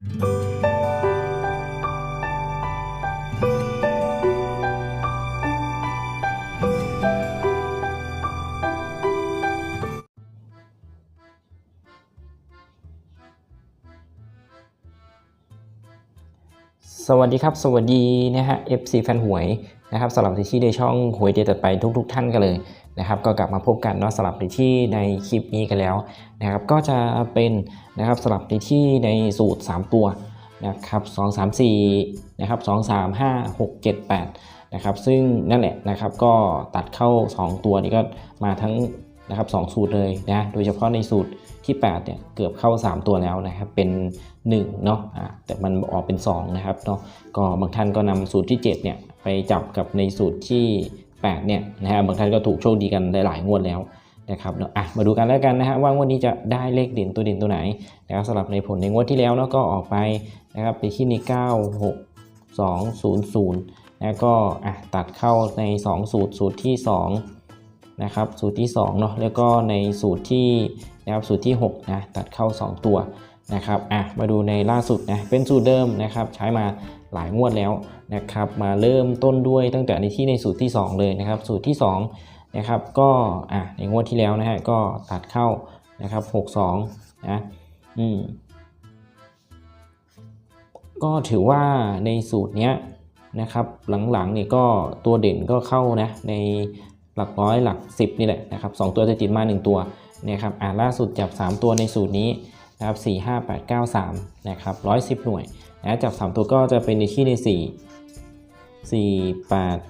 สวัสดีครับ สวัสดีนะฮะ FC แฟนหวยนะครับสำหรับที่ในช่องหวยเดียตัดไปทุกๆท่านกันเลย นะครับก็กลับมาพบกันเนาะสำหรับในที่ในคลิปนี้กันแล้วนะครับก็จะเป็นนะครับสำหรับในที่ในสูตร 3 ตัวนะครับ2 3 4นะครับ2 3 5 6 7 8นะครับซึ่งนั่นแหละนะครับก็ตัดเข้า 2 ตัวนี้ก็มาทั้งนะครับ2สูตรเลยนะโดยเฉพาะในสูตรที่8เนี่ยเกือบเข้า 3 ตัวแล้วนะครับเป็น1เนาะแต่มันออกเป็น2นะครับเนาะก็บางท่านก็นำสูตรที่7เนี่ยไปจับกับในสูตรที่ 8เนี่ยนะฮะบางท่านก็ถูกโชคดีกันหลายๆงวดแล้วนะครับเนาะอะมาดูกันแล้วกันนะฮะว่างวดนี้จะได้เลขเด่นตัวเด่นตัวไหนนะครับสำหรับในผลในงวดที่แล้วเนาะก็ออกไปนะครับไปที่ใน 9 6 2 0 0แล้วก็อะตัดเข้าใน 2 สูตรสูตรที่2นะครับสูตรที่2เนาะแล้วก็ในสูตรที่นะครับสูตรที่6นะตัดเข้า 2 ตัวนะครับอะมาดูในล่าสุดนะเป็นสูตรเดิมนะครับใช้มา หลายงวดแล้วนะครับ มาเริ่มต้นด้วยตั้งแต่ในที่ในสูตรที่ 2 เลยนะครับ สูตรที่2นะครับก็อะในงวดที่แล้วนะฮะก็ตัดเข้านะครับ62นะอืมก็ถือว่าในสูตรเนี้ยนะครับหลังๆเนี่ยก็ตัวเด่นก็เข้านะในหลักร้อยหลัก 10 นี่แหละนะครับ2ตัวจะติดมา 1 ตัวนะครับอ่าล่าสุดจับ 3 ตัวในสูตรนี้นะครับ4 5 8 9 3นะครับ110 หน่วย นะจับ 3 ตัวก็จะเป็นในที่ใน 4 4 8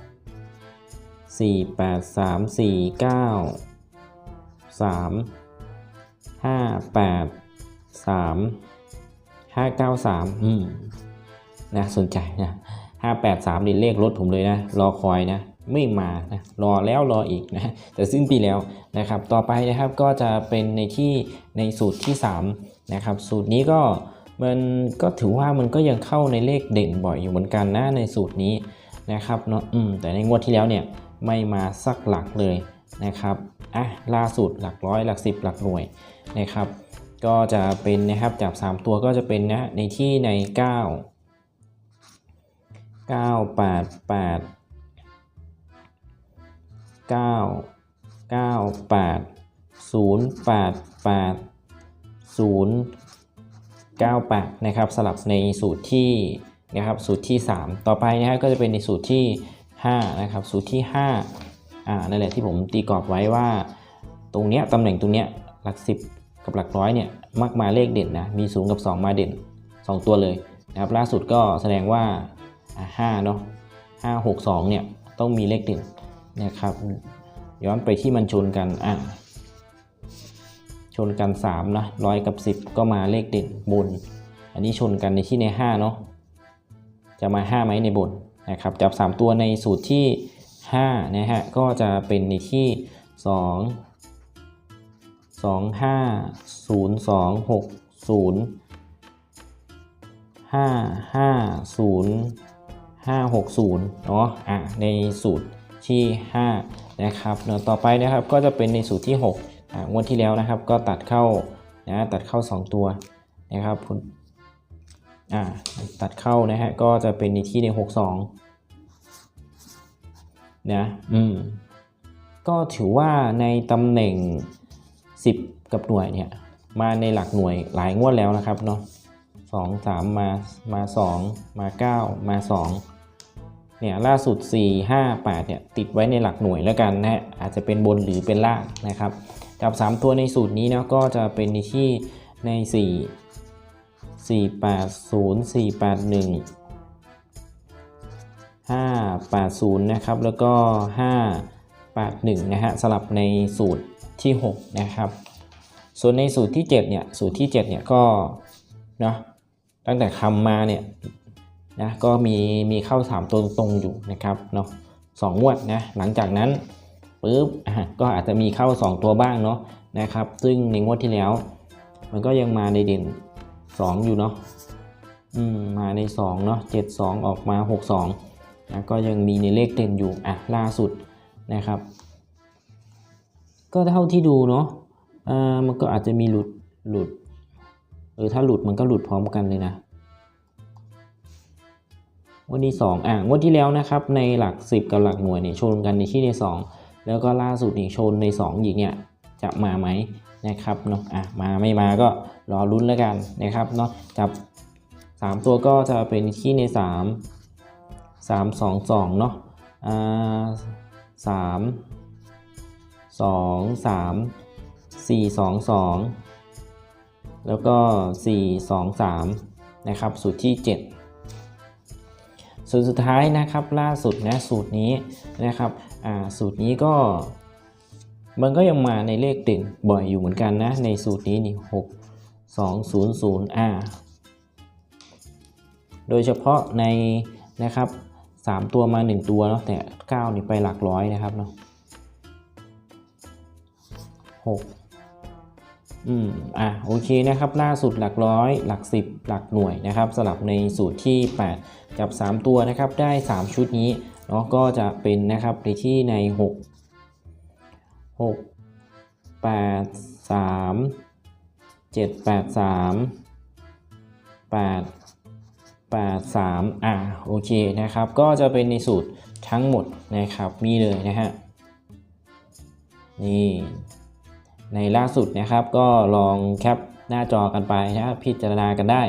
4 8 3 4 9 3 5 8 3 5 9 3อืมนะสนใจนะ583นี่เลขรถผมเลยนะ รอคอยนะไม่มานะรอแล้วรออีกนะแต่สิ้นปีแล้วนะครับ ต่อไปนะครับก็จะเป็นในที่ในสูตรที่ 3 นะครับ สูตรนี้ก็ มันก็ถือว่ามันก็ยังเข้าในเลขเด่นบ่อยอยู่เหมือนกันนะในสูตรนี้นะครับเนาะอืมแต่ในงวดที่แล้วเนี่ยไม่มาสักหลักเลยนะครับอะล่าสุดหลักร้อยหลักสิบหลักหน่วยนะครับ ก็จะเป็นนะครับจับ 3 ตัวก็จะเป็นนะในที่ใน 9 9 8 8 9 9 8 0 8 8 0 9 8 นะครับสลับในสูตรที่นะครับสูตรที่ 3 ต่อไปนะครับก็จะเป็นในสูตรที่ 5 นะครับ สูตรที่5อ่านั่นแหละที่ผมตีกรอบไว้ว่า ตรงเนี้ยตำแหน่งตรงเนี้ยหลัก 10 กับหลักร้อยเนี่ยมักมาเลขเด่นนะมี0กับ 2 มาเด่น 2 ตัวเลยนะครับล่าสุดก็แสดงว่าอ่า5เนาะ5 6 2เนี่ยต้องมีเลขเด่นนะครับย้อนไปที่มันชนกันอะ ชนกัน3นะร้อยกับ 10 ก็มาเลขเด่นบน อันนี้ชนกันในที่ใน5เนาะจะมา5ไหมในบนนะครับจับ 3 ตัวในสูตรที่5นะฮะก็จะเป็นในที่ 2 2 5 0 2 6 0 5 5 0 5 6 0เนาะอะในสูตรที่ 5 นะครับเนาะต่อไปนะครับก็จะเป็นในสูตรที่ 6 งวดที่แล้วนะครับก็ตัดเข้านะตัดเข้า 2 ตัวนะครับอ่าตัดเข้านะฮะก็จะเป็นในที่ใน62นะอืมก็ถือว่าในตำแหน่ง 10 กับหน่วยเนี่ยมาในหลักหน่วยหลายงวดแล้วนะครับเนาะ2 3มมามา2มา9มา2 เนี่ยล่าสุด 4 5 8เนี่ยติดไว้ในหลักหน่วยแล้วกันนะฮะอาจจะเป็นบนหรือเป็นล่างนะครับจับ 3 ตัวในสูตรนี้นะก็จะเป็นในที่ใน 4 4 8 0 4 8 1 5 8 0นะครับแล้วก็ 5 8 1นะฮะสลับในสูตรที่ 6 นะครับ ส่วนในสูตรที่ 7 เนี่ย สูตรที่ 7 เนี่ยก็เนาะตั้งแต่คำมาเนี่ย นะก็มีมีเข้า 3 ตัวตรงอยู่นะครับเนาะสองงวดนะหลังจากนั้นปุ๊บก็อาจจะมีเข้า 2 ตัวบ้างเนาะนะครับ ซึ่งในงวดที่แล้ว มันก็ยังมาในเด่น 2 อยู่เนาะอืมมาใน2เนาะ7 2 ออกมา 6 2นะก็ยังมีในเลขเด่นอยู่อะล่าสุดนะครับ ก็เท่าที่ดูเนาะอ่ามันก็อาจจะมีหลุดหลุดเออถ้าหลุดมันก็หลุดพร้อมกันเลยนะ งวดที่สองอ่างวดที่แล้วนะครับในหลัก 10 กับหลักหน่วยเนี่ยชนกันในที่ใน 2 แล้วก็ล่าสุดนี่ชนใน 2 อีกเนี่ยจะมาไหมนะครับเนาะอะมาไม่มาก็รอลุ้นแล้วกันนะครับเนาะจับ 3 ตัวก็จะเป็นที่ใน 3 3 2 2เนาะอ่าสามสองสามสี่สองสองแล้วก็สี่สองสามนะครับสูตรที่7 สูตรสุดท้ายนะครับล่าสุดนะสูตรนี้นะครับสูตรนี้ก็มันก็ยังมาในเลขเด่นบ่อยอยู่เหมือนกันนะ ในสูตรนี้นี่หกสองศูนย์ศูนย์อ่าโดยเฉพาะในนะครับ3ตัวมา 1 ตัวเนาะแต่9นี่ไปหลักร้อยนะครับเนาะ6 อืมอะโอเคนะครับล่าสุดหลักร้อยหลัก 10 หลักหน่วยนะครับสลับในสูตรที่ 8 กับ 3 ตัวนะครับได้ 3 ชุดนี้เนาะก็จะเป็นนะครับในที่ใน 6 6 8 3 7 8 3 8 8 3อะโอเคนะครับก็จะเป็นในสูตรทั้งหมดนะครับมีเลยนะฮะนี่ ในล่าสุดนะครับก็ลองแคปหน้าจอกันไปนะครับพิจารณากันได้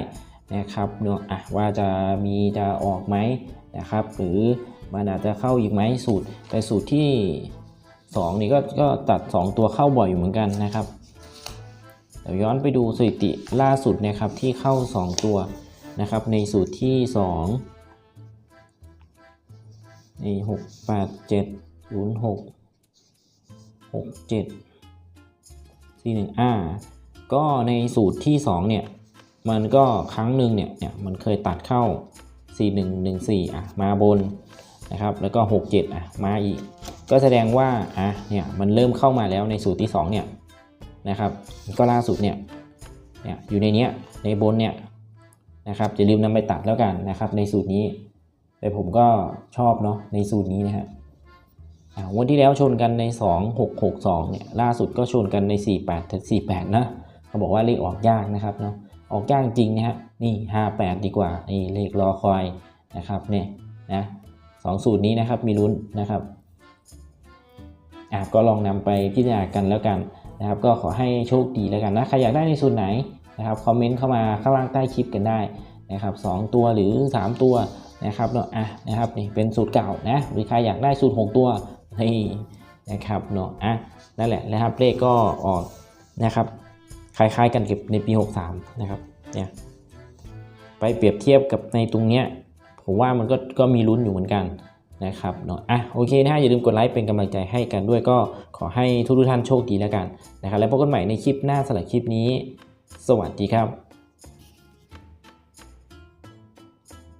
นะครับเนาะว่าจะมีจะออกไหมนะครับ หรือมันอาจจะเข้าอีกไหมสูตร แต่สูตรที่ 2 นี่ก็ก็ตัด 2 ตัวเข้าบ่อยอยู่เหมือนกันนะครับเดี๋ยวย้อนไปดูสถิติล่าสุดนะครับที่เข้า 2 ตัวนะครับ ในสูตรที่2นี่หกแปดเจ็ ดศูนย์หกหกเจ็ดสี่หนึ่งอ่าก็ในสูตรที่ 2 เนี่ย มันก็ครั้งหนึ่งเนี่ยเนี่ยมันเคยตัดเข้า4 1 1 4 อะมาบนนะครับแล้วก็ 6 7 อะมาอีก ก็แสดงว่าอะเนี่ยมันเริ่มเข้ามาแล้วในสูตรที่ 2 เนี่ยนะครับก็ล่าสุดเนี่ยเนี่ยอยู่ในเนี้ยในบนเนี่ยนะครับอย่าลืมนำไปตัดแล้วกันนะครับในสูตรนี้ แต่ผมก็ชอบเนาะในสูตรนี้นะฮะอ่า งวันที่แล้วชนกันใน 2 6 6 2เนี่ยล่าสุดก็ชนกันใน 4 8แต่48นะเขาบอกว่าเลขออกยากนะครับเนาะออกยากจริงนะฮะนี่ 58 ดีกว่านี่เลขรอคอยนะครับเนี่ยนะสองสูตรนี้นะครับมีลุ้นนะครับอะก็ลองนำไปพิจารณากันแล้วกันนะครับ ก็ขอให้โชคดีแล้วกันนะใครอยากได้ในสูตรไหนนะครับคอมเมนต์เข้ามาข้างล่างใต้คลิปกันได้นะครับสองตัวหรือ 3 ตัวนะครับเนาะอะนะครับนี่เป็นสูตรเก่านะหรือใครอยากได้สูตร 6 ตัว นี่นะครับเนาะอะนั่นแหละนะครับเลขก็ออกนะครับคล้ายๆกันกับในปี 63 นะครับเนี่ยไปเปรียบเทียบกับในตรงเนี้ยผมว่ามันก็ก็มีลุ้นอยู่เหมือนกันนะครับเนาะอะโอเคนะฮะอย่าลืมกดไลค์เป็นกำลังใจให้กันด้วยก็ขอให้ทุกท่านโชคดีแล้วกันนะครับแล้วพบกันใหม่ในคลิปหน้าสำหรับคลิปนี้ สวัสดีครับ